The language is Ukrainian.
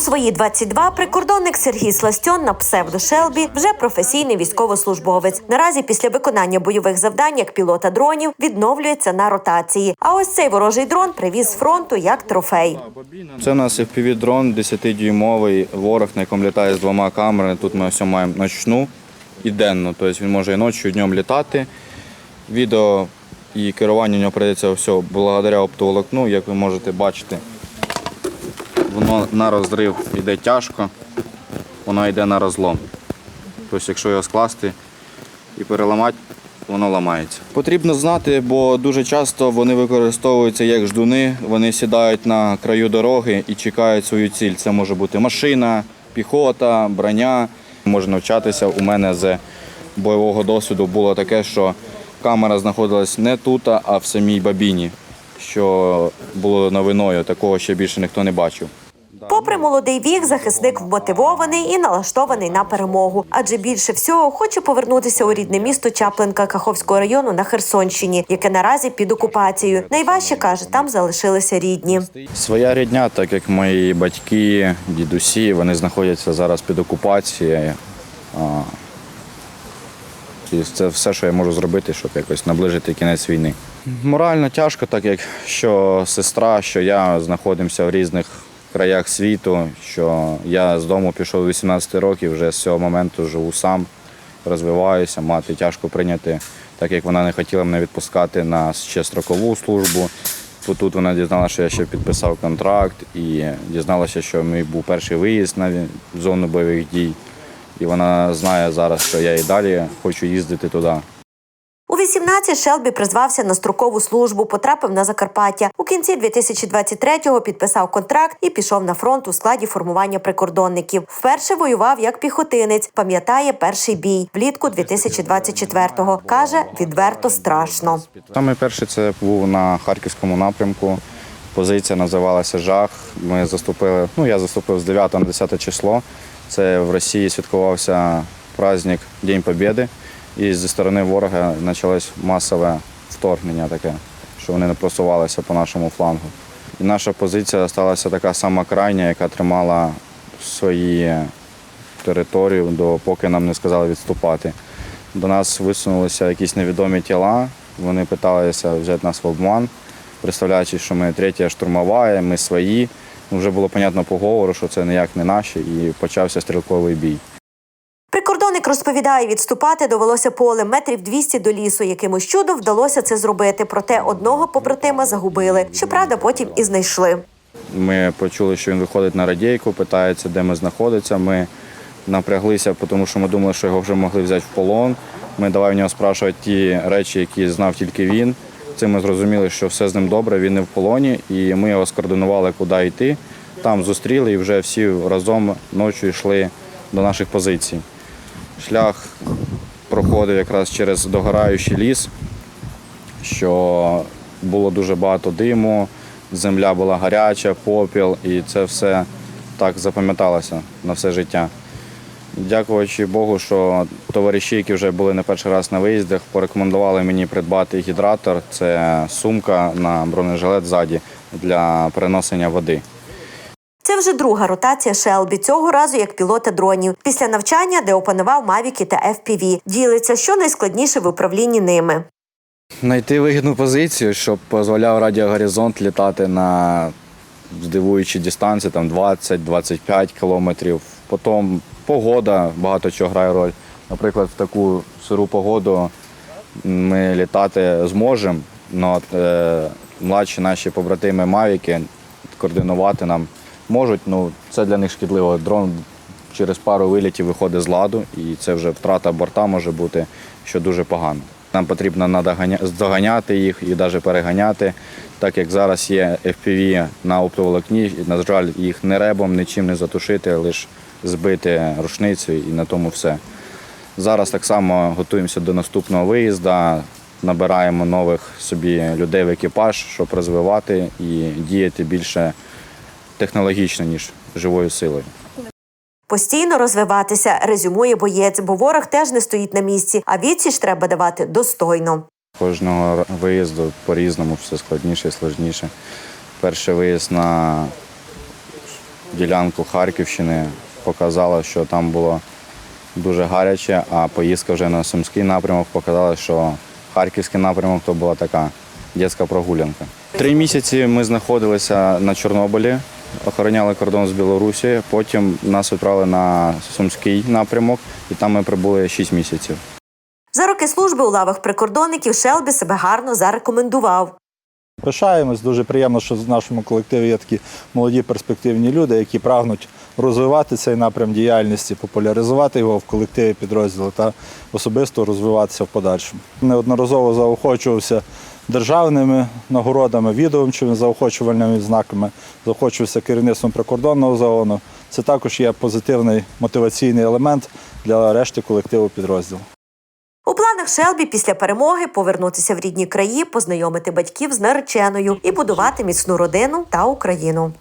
свої 22 прикордонник Сергій Сластьон на псевдо Шелбі вже професійний військовослужбовець. Наразі після виконання бойових завдань як пілота дронів відновлюється на ротації. А ось цей ворожий дрон привіз з фронту як трофей. Це у нас FPV-дрон 10-дюймовий ворог, на якому літає з двома камерами. Тут ми ось маємо ночну і денну. Тобто він може і ночі, і днем літати. Відео і керування у нього прийдеться все благодаря оптоволокну, як ви можете бачити. Воно на розрив йде тяжко, воно йде на розлом. Тобто, якщо його скласти і переламати, воно ламається. Потрібно знати, бо дуже часто вони використовуються як ждуни. Вони сідають на краю дороги і чекають свою ціль. Це може бути машина, піхота, броня. Може навчатися. У мене з бойового досвіду було таке, що камера знаходилась не тут, а в самій бабіні, що було новиною. Такого ще більше ніхто не бачив. Попри молодий вік, захисник вмотивований і налаштований на перемогу, адже більше всього хоче повернутися у рідне місто Чаплинка Каховського району на Херсонщині, яке наразі під окупацією. Найважче каже, там залишилися рідні. Своя рідня, так як мої батьки, дідусі, вони знаходяться зараз під окупацією. І це все, що я можу зробити, щоб якось наближити кінець війни. Морально тяжко, так як що сестра, що я знаходимося в різних краях світу, що я з дому пішов 18 років, вже з цього моменту живу сам, розвиваюся, мати тяжко прийняти, так як вона не хотіла мене відпускати на ще строкову службу. Тут вона дізналася, що я ще підписав контракт і дізналася, що мій був перший виїзд на зону бойових дій. І вона знає зараз, що я і далі хочу їздити туди. У 18 Шелбі призвався на строкову службу, потрапив на Закарпаття. У кінці 2023-го підписав контракт і пішов на фронт у складі формування прикордонників. Вперше воював як піхотинець. Пам'ятає перший бій влітку 2024-го. каже відверто страшно. Саме перше це був на харківському напрямку. Позиція називалася Жах. Ми заступили. Ну я заступив з 9 на 10 число. Це в Росії святкувався праздник День Побєди. І зі сторони ворога почалось масове вторгнення таке, що вони не просувалися по нашому флангу. І наша позиція сталася така сама крайня, яка тримала свої територію, допоки нам не сказали відступати. До нас висунулися якісь невідомі тіла. Вони питалися взяти нас в обман, представляючи, що ми третя штурмова, ми свої. Ну, Вже було зрозуміло по говору, що це ніяк не наші, і почався стрілковий бій. Прикордонник розповідає, відступати довелося полем метрів 200 до лісу. Якимось чудом вдалося це зробити. Проте одного побратима загубили. Щоправда, потім і знайшли. Ми почули, що він виходить на радійку, питається, де ми знаходимося. Ми напряглися, тому що ми думали, що його вже могли взяти в полон. Ми давай в нього спрашувати ті речі, які знав тільки він. Цим ми зрозуміли, що все з ним добре, він не в полоні, і ми його скоординували, куди йти. Там зустріли і вже всі разом ночі йшли до наших позицій. Шлях проходив якраз через догораючий ліс, що було дуже багато диму, земля була гаряча, попіл, і це все так запам'яталося на все життя. Дякуючи Богу, що товариші, які вже були не перший раз на виїздах, порекомендували мені придбати гідратор. Це сумка на бронежилет ззаді для переносення води. Це вже друга ротація Шелбі, цього разу як пілота дронів. Після навчання, де опанував Мавіки та FPV. Ділиться, що найскладніше в управлінні ними. Знайти вигідну позицію, щоб дозволяв радіогоризонт літати на здивуючі дистанції, там 20-25 кілометрів. Потім погода багато чого грає роль. Наприклад, в таку сиру погоду ми літати зможемо, але младші наші побратими Мавіки координувати нам можуть. Ну, це для них шкідливо. Дрон через пару вилітів виходить з ладу, і це вже втрата борта може бути, що дуже погано. Нам потрібно здоганяти їх і навіть переганяти, так як зараз є FPV на оптоволокні. На жаль, їх не ребом, нічим не затушити, лише збити рушницею і на тому все. Зараз так само готуємося до наступного виїзду, набираємо нових собі людей в екіпаж, щоб розвивати і діяти більше технологічно, ніж живою силою. Постійно розвиватися, резюмує боєць, бо ворог теж не стоїть на місці, а відсіч треба давати достойно. Кожного виїзду по-різному все складніше і складніше. Перший виїзд на ділянку Харківщини, показала, що там було дуже гаряче, а поїздка вже на Сумський напрямок показала, що Харківський напрямок то була така дитяча прогулянка. Три місяці ми знаходилися на Чорнобилі, охороняли кордон з Білорусі. Потім нас відправили на Сумський напрямок, і там ми прибули шість місяців. За роки служби у лавах прикордонників Шелбі себе гарно зарекомендував. Пишаємось, дуже приємно, що в нашому колективі є такі молоді перспективні люди, які прагнуть розвивати цей напрям діяльності, популяризувати його в колективі підрозділу та особисто розвиватися в подальшому. Неодноразово заохочувався державними нагородами, відомчими заохочувальними знаками, заохочувався керівництвом прикордонного загону. Це також є позитивний мотиваційний елемент для решти колективу підрозділу. У планах Шелбі після перемоги повернутися в рідні краї, познайомити батьків з нареченою і будувати міцну родину та Україну.